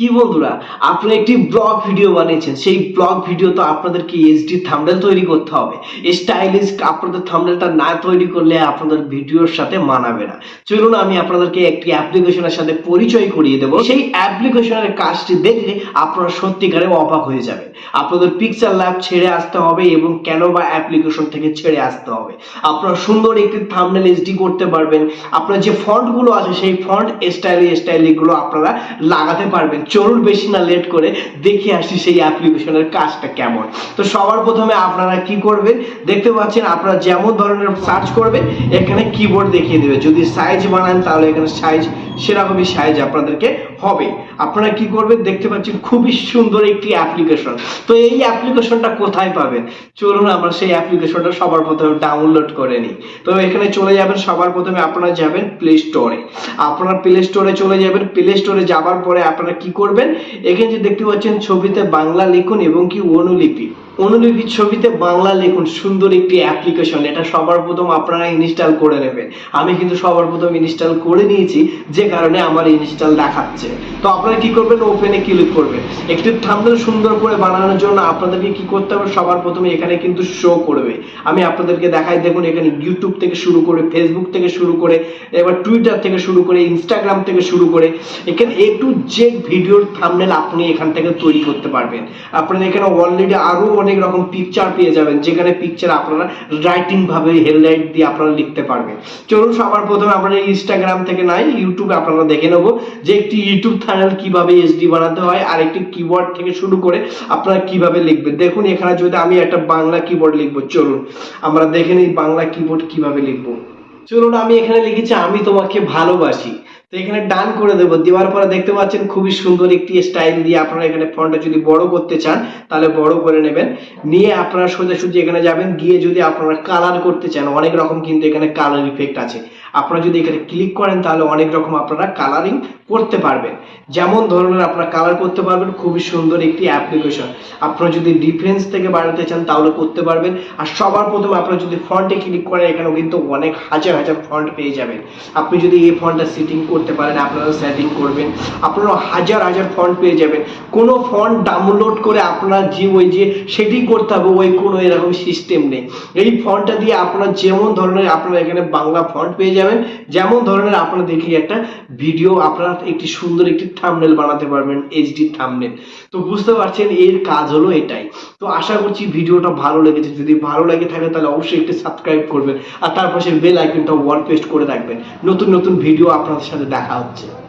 কি বন্ধুরা, আপনারা একটি ব্লগ ভিডিও বানিয়েছেন। সেই ব্লগ ভিডিও তো আপনাদেরকে এইচডি থাম্বনেল তৈরি করতে হবে। স্টাইলিশ আপনাদের থাম্বনেলটা না তৈরি করলে আপনাদের ভিডিওর সাথে মানাবে না। চলুন আমি আপনাদেরকে একটি অ্যাপ্লিকেশনের সাথে পরিচয় করিয়ে দেবো। সেই অ্যাপ্লিকেশনের কাজটি দেখলে আপনারা সত্যিকারে অবাক হয়ে যাবে আপনাদের পিকচার ল্যাব ছেড়ে আসতে হবে এবং ক্যানোভা অ্যাপ্লিকেশন থেকে ছেড়ে আসতে হবে। আপনারা সুন্দর একটি থাম্বনেল এইচডি করতে পারবেন। আপনার যে ফন্টগুলো আছে, সেই ফন্ট স্টাইলি স্টাইলিগুলো আপনারা লাগাতে পারবেন। চলুন বেশি না লেট করে দেখে আসি সেই অ্যাপ্লিকেশনের কাজটা কেমন। তো সবার প্রথমে আপনারা কি করবেন? দেখতে পাচ্ছেন আপনারা যেমন ধরনের সার্চ করবেন, এখানে কিবোর্ড দেখিয়ে দেবে। যদি সাইজ বানান, তাহলে এখানে সাইজ সেরকমই সাইজ আপনাদেরকে হবে। আপনারা কি করবেন দেখতে পাচ্ছেন খুবই সুন্দর একটি অ্যাপ্লিকেশন তো এই অ্যাপ্লিকেশনটা কোথায় পাবেন? চলুন আমরা সেই অ্যাপ্লিকেশনটা সবার প্রথমে ডাউনলোড করে নিই। তো এখানে চলে যাবেন, সবার প্রথমে আপনারা যাবেন প্লে স্টোরে আপনারা প্লে স্টোরে চলে যাবেন। প্লে স্টোরে যাবার পরে আপনারা কি করবেন? এখানে যে দেখতে পাচ্ছেন ছবিতে বাংলা লিখুন এবং কি অনুলিপি। অনুলিপি ছবিতে বাংলা লিখুন, সুন্দর একটি অ্যাপ্লিকেশন এটা সবার প্রথম আপনারা ইনস্টল করে নেবেন। আমি কিন্তু সবার প্রথম ইনস্টল করে নিয়েছি, যে কারণে আমার ইনস্টল দেখাচ্ছে। তো আপনারা কি করবেন? ওপেনে ক্লিক করবেন। একটি থাম্বনেল সুন্দর করে বানানোর জন্য আপনাদেরকে কি করতে হবে? সবার প্রথমে এখানে কিন্তু শো করবে। আমি আপনাদেরকে দেখাই, দেখুন এখানে ইউটিউব থেকে শুরু করে ফেসবুক থেকে শুরু করে, এবার টুইটার থেকে শুরু করে ইনস্টাগ্রাম থেকে শুরু করে, এখানে এ টু জেড ভিডিওর থাম্বনেল আপনি এখান থেকে তৈরি করতে পারবেন। আপনারা এখানে অলরেডি আরও অনেক রকম পিকচার পেয়ে যাবেন, যেখানে পিকচার আপনারা রাইটিং ভাবে হেডলাইট দিয়ে আপনারা লিখতে পারবেন। চলুন, সবার প্রথমে আমরা ইনস্টাগ্রাম থেকে নাই ইউটিউবে আপনারা দেখে নেব যে একটি ইউটিউব চ্যানেল কীভাবে এসডি বানাতে হয় আর একটি কিবোর্ড থেকে শুরু করে আপনারা কীভাবে লিখবেন। দেখুন, এখানে যদি আমি একটা বাংলা কিবোর্ড লিখব, চলুন। আমরা দেখে নিই বাংলা কিবোর্ড কীভাবে লিখব। চলুন, আমি এখানে লিখেছি, আমি তোমাকে ভালোবাসি। তো এখানে ডান করে দেবো। দেওয়ার পরে দেখতে পাচ্ছেন, খুবই সুন্দর একটি স্টাইল দিয়ে আপনারা এখানে ফন্টটা যদি বড় করতে চান, তাহলে বড় করে নেবেন। নিয়ে আপনারা সোজাসুজি এখানে যাবেন। গিয়ে যদি আপনারা কালার করতে চান, অনেক রকম কিন্তু এখানে কালার ইফেক্ট আছে। আপনারা যদি এখানে ক্লিক করেন, তাহলে অনেক রকম আপনারা কালারিং করতে পারবেন। যেমন ধরনের আপনারা কালার করতে পারবেন, খুবই সুন্দর একটি অ্যাপ্লিকেশন আপনারা যদি ডিফারেন্স থেকে বাড়াতে চান, তাহলে করতে পারবেন। আর সবার প্রথমে আপনারা যদি ফন্টে ক্লিক করেন, এখানেও কিন্তু অনেক হাজার হাজার ফন্ট পেয়ে যাবেন। আপনি যদি এই ফন্টটা সেটিং করতে পারেন আপনারা সেটিং করবেন। আপনারা হাজার হাজার ফন্ট পেয়ে যাবেন। কোনো ফন্ট ডাউনলোড করে আপনারা যে ওই যে সেটিং করতে হবে, ওই কোনো এরকম সিস্টেম নেই। এই ফন্টটা দিয়ে আপনারা যেমন ধরনের আপনারা এখানে বাংলা ফন্ট পেয়ে যাবেন, যেমন ধরনের আপনারা দেখি একটা ভিডিও আপনারা একটি সুন্দর একটি থামনেল বানাতে পারবেন এইচডি থামনেল তো বুঝতে পারছেন, এর কাজ হলো এটাই। তো আশা করছি ভিডিওটা ভালো লেগেছে। যদি ভালো লাগে থাকে, তাহলে অবশ্যই একটি সাবস্ক্রাইব করবেন। আর তার পাশে বেল আইকনটা ওয়াল পেস্ট করে রাখবেন। নতুন নতুন ভিডিও আপনাদের সাথে দেখা হচ্ছে।